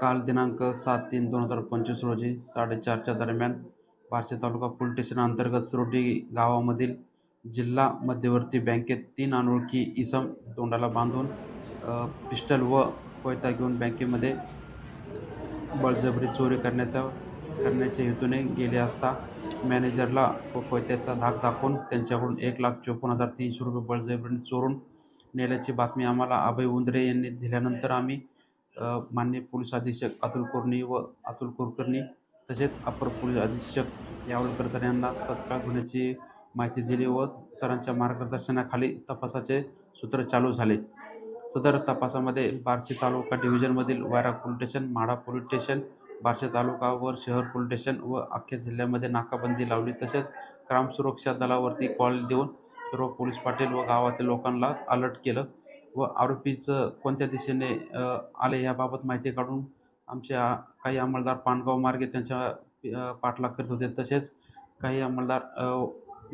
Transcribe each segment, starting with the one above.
काल दिनांक सात तीन दोन हजार पंचवीस रोजी साडेचारच्या दरम्यान बार्शी तालुका पोलीस स्टेशन अंतर्गत सुरोटी गावामधील जिल्हा मध्यवर्ती बँकेत तीन अनोळखी इसम तोंडाला बांधून पिस्टल व कोयता घेऊन बँकेमध्ये बळजबरी चोरी करण्याचा करण्याच्या हेतूने गेले असता मॅनेजरला व कोयत्याचा धाक दाखवून त्यांच्याकडून एक लाख चोपन्न हजार तीनशे रुपये बळजबरीने चोरून नेल्याची बातमी आम्हाला अभय उंदरे यांनी दिल्यानंतर आम्ही मान्य माननीय पोलीस अधीक्षक अतुल कुर्णी व अतुल कुलकर्णी तसेच अपर पोलीस अधीक्षक यावलकर सर यांना तत्काळ गुन्ह्याची माहिती दिली व सरांच्या मार्गदर्शनाखाली तपासाचे सूत्र चालू झाले. सदर तपासामध्ये बार्शी तालुका डिव्हिजनमधील वायरा पोलीस स्टेशन म्हाडा पोलीस स्टेशन बार्शी तालुका व शहर पोलीस स्टेशन व अख्ख्या जिल्ह्यामध्ये नाकाबंदी लावली. तसेच ग्राम सुरक्षा दलावरती कॉल देऊन सर्व पोलीस पाटील व गावातील लोकांना अलर्ट केलं. व आरोपीचं कोणत्या दिशेने आले याबाबत माहिती काढून आमचे काही अंमलदार पानगाव मार्गे त्यांच्या पाठलाग करत होते. तसेच काही अंमलदार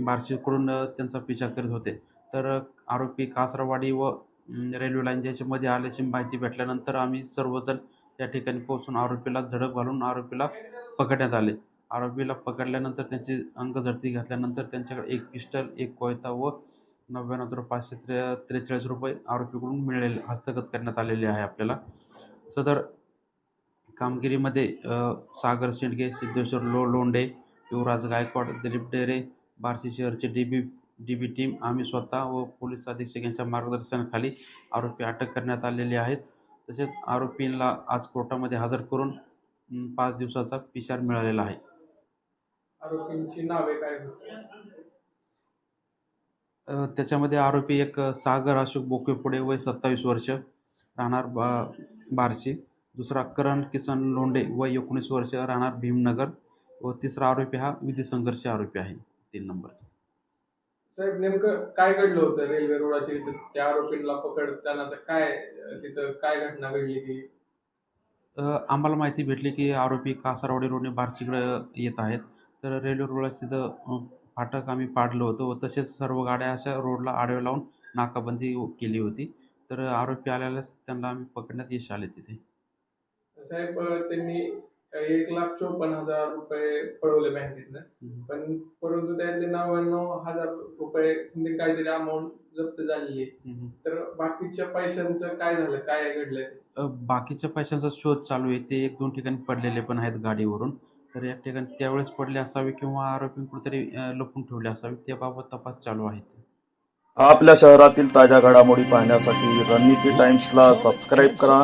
बार्शीकडून त्यांचा पिछा करीत होते. तर आरोपी कासरवाडी व रेल्वे लाईन याच्यामध्ये आल्याची माहिती भेटल्यानंतर आम्ही सर्वजण त्या ठिकाणी पोहोचून आरोपीला झडप घालून आरोपीला पकडण्यात आले. आरोपीला पकडल्यानंतर त्यांची अंगझडती घातल्यानंतर त्यांच्याकडे एक पिस्टल एक कोयता व नव्याण्णव हजार पाचशे त्रे त्रेचाळीस रुपये आरोपीकडून मिळेल हस्तगत करण्यात आलेले आहे आपल्याला. सदर कामगिरीमध्ये सागर शेंडगे सिद्धेश्वर लो Londe Yuvraj Gaikwad Dilip Dere Barshi शहरचे D B D B team आम्ही स्वतः व पोलीस अधीक्षक यांच्या मार्गदर्शनाखाली आरोपी अटक करण्यात आलेले आहेत. तसेच आरोपींना आज कोर्टामध्ये हजर करून पाच दिवसाचा पिशार मिळालेला आहे. आरोपींची नावे काय त्याच्यामध्ये आरोपी एक सागर अशोक बोकेपुडे वय सत्तावीस वर्ष राहणार बा बार्शी. दुसरा करण किसन लोंढे वय एकोणीस वर्ष राहणार भीमनगर. व तिसरा आरोपी हा विधी संघर्ष आरोपी आहे तीन नंबरचा. साहेब नेमकं काय घडलं होतं रेल्वे इथं? त्या आरोपींना पकडताना काय तिथं काय घटना घडली की आम्हाला माहिती भेटली की आरोपी कासारवाडी रोडने बार्शीकडे येत आहेत. तर रेल्वे रोडला तिथं फाटक आम्ही पाडलं होतं व तसेच सर्व गाड्या अशा रोडला आडव्या लावून नाकाबंदी केली होती. तर आरोपी आल्यालाच त्यांना आम्ही पकडण्यात यश आले तिथे. साहेब त्यांनी एक लाख चोपन्न हजार रुपये पळवले बँकेतनं. पण परंतु त्यातले नव्याण्णव हजार रुपये समथिंग काहीतरी अमाऊंट जप्त झालेली. तर बाकीच्या पैशांचं काय झालं? काय घडलंय? बाकीच्या पैशांचा शोध चालू आहे. ते एक दोन ठिकाणी पडलेले पण आहेत गाडीवरून. तर या ठिकाणी त्यावेळेस पडले असावे किंवा आरोपी कुठेतरी लपून ठेवले असावे त्याबाबत तपास चालू आहे. आपल्या शहरातील ताज्या घडामोडी पाहण्यासाठी रणनीती टाइम्सला सबस्क्राईब करा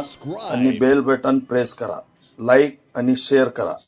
आणि बेल बटन प्रेस करा. लाईक आणि शेअर करा.